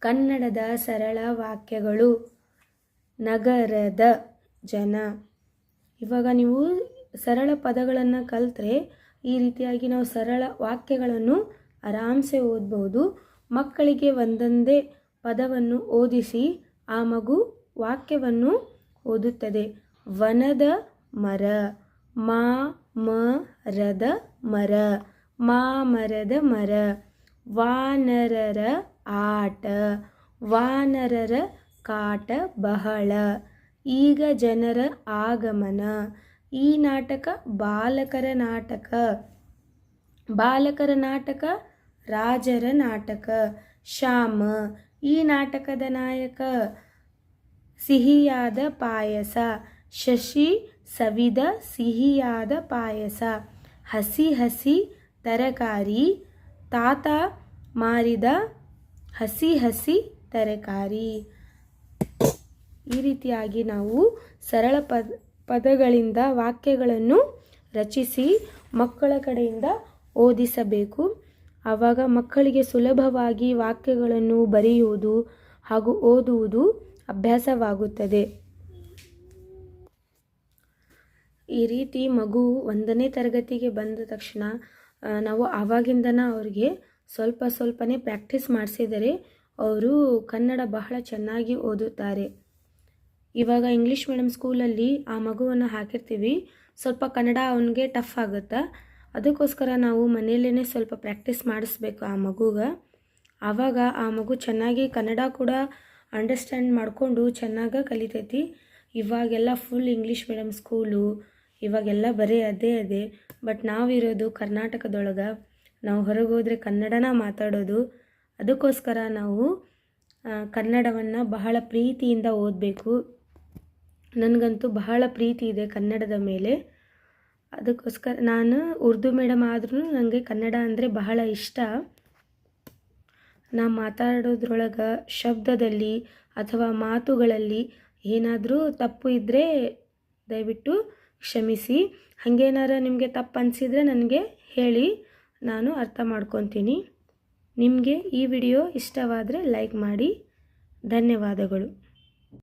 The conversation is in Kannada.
ಕನ್ನಡದ ಸರಳ ವಾಕ್ಯಗಳು ನಗರದ ಜನ. ಇವಾಗ ನೀವು ಸರಳ ಪದಗಳನ್ನು ಕಲಿತ್ರೆ ಈ ರೀತಿಯಾಗಿ ನಾವು ಸರಳ ವಾಕ್ಯಗಳನ್ನು ಆರಾಮ್ಸೆ ಓದ್ಬೋದು. ಮಕ್ಕಳಿಗೆ ಒಂದೊಂದೇ ಪದವನ್ನು ಓದಿಸಿ ಆ ಮಗು ವಾಕ್ಯವನ್ನು ಓದುತ್ತದೆ. ವನದ ಮರ ಮಾ ಮರದ ಮರ, ಮಾಮರದ ಮರ, ವಾನರರ ಆಟ, ವಾನರರ ಕಾಟ ಬಹಳ. ಈಗ ಜನರ ಆಗಮನ. ಈ ನಾಟಕ ಬಾಲಕರ ನಾಟಕ. ಬಾಲಕರ ನಾಟಕ, ರಾಜರ ನಾಟಕ. ಶ್ಯಾಮ, ಈ ನಾಟಕದ ನಾಯಕ. ಸಿಹಿಯಾದ ಪಾಯಸ. ಶಶಿ, ಸವಿದ ಸಿಹಿಯಾದ ಪಾಯಸ. ಹಸಿ ಹಸಿ ತರಕಾರಿ. ತಾತ ಮಾರಿದ ಹಸಿ ಹಸಿ ತರಕಾರಿ. ಈ ರೀತಿಯಾಗಿ ನಾವು ಸರಳ ಪದ ಪದಗಳಿಂದ ವಾಕ್ಯಗಳನ್ನು ರಚಿಸಿ ಮಕ್ಕಳ ಕಡೆಯಿಂದ ಓದಿಸಬೇಕು. ಆವಾಗ ಮಕ್ಕಳಿಗೆ ಸುಲಭವಾಗಿ ವಾಕ್ಯಗಳನ್ನು ಬರೆಯುವುದು ಹಾಗೂ ಓದುವುದು ಅಭ್ಯಾಸವಾಗುತ್ತದೆ. ಈ ರೀತಿ ಮಗು ಒಂದನೇ ತರಗತಿಗೆ ಬಂದ ತಕ್ಷಣ ನಾವು ಆವಾಗಿಂದನ ಅವ್ರಿಗೆ ಸ್ವಲ್ಪ ಸ್ವಲ್ಪನೇ ಪ್ರಾಕ್ಟೀಸ್ ಮಾಡಿಸಿದರೆ ಅವರು ಕನ್ನಡ ಬಹಳ ಚೆನ್ನಾಗಿ ಓದುತ್ತಾರೆ. ಇವಾಗ ಇಂಗ್ಲೀಷ್ ಮೀಡಿಯಮ್ ಸ್ಕೂಲಲ್ಲಿ ಆ ಮಗುವನ್ನು ಹಾಕಿರ್ತೀವಿ. ಸ್ವಲ್ಪ ಕನ್ನಡ ಅವನಿಗೆ ಟಫ್ ಆಗುತ್ತೆ? ಅದಕ್ಕೋಸ್ಕರ ನಾವು ಮನೆಯಲ್ಲೇ ಸ್ವಲ್ಪ ಪ್ರಾಕ್ಟೀಸ್ ಮಾಡಿಸ್ಬೇಕು ಆ ಮಗುಗೆ. ಆವಾಗ ಆ ಮಗು ಚೆನ್ನಾಗಿ ಕನ್ನಡ ಕೂಡ ಅಂಡರ್ಸ್ಟ್ಯಾಂಡ್ ಮಾಡಿಕೊಂಡು ಚೆನ್ನಾಗಿ ಕಲಿತೈತಿ. ಇವಾಗೆಲ್ಲ ಫುಲ್ ಇಂಗ್ಲೀಷ್ ಮೀಡಿಯಮ್ ಸ್ಕೂಲು, ಇವಾಗೆಲ್ಲ ಬರೀ ಅದೇ ಅದೇ. ಬಟ್ ನಾವಿರೋದು ಕರ್ನಾಟಕದೊಳಗೆ ನಾವು ಹೊರಗೆ ಹೋದರೆ ಕನ್ನಡನ ಮಾತಾಡೋದು, ಅದಕ್ಕೋಸ್ಕರ ನಾವು ಕನ್ನಡವನ್ನು ಬಹಳ ಪ್ರೀತಿಯಿಂದ ಓದಬೇಕು. ನನಗಂತೂ ಬಹಳ ಪ್ರೀತಿ ಇದೆ ಕನ್ನಡದ ಮೇಲೆ. ಅದಕ್ಕೋಸ್ಕರ ನಾನು ಉರ್ದು ಮೇಡಮ್ ಆದ್ರೂ ನನಗೆ ಕನ್ನಡ ಅಂದರೆ ಬಹಳ ಇಷ್ಟ. ನಾ ಮಾತಾಡೋದ್ರೊಳಗೆ ಶಬ್ದದಲ್ಲಿ ಅಥವಾ ಮಾತುಗಳಲ್ಲಿ ಏನಾದರೂ ತಪ್ಪು ಇದ್ದರೆ ದಯವಿಟ್ಟು ಕ್ಷಮಿಸಿ. ಹಾಗೇನಾರ ನಿಮಗೆ ತಪ್ಪು ಅನಿಸಿದರೆ ನನಗೆ ಹೇಳಿ. ನಾನು ಅರ್ಥ ಮಾಡ್ಕೊತೀನಿ. ನಿಮಗೆ ಈ ವಿಡಿಯೋ ಇಷ್ಟವಾದರೆ ಲೈಕ್ ಮಾಡಿ. ಧನ್ಯವಾದಗಳು.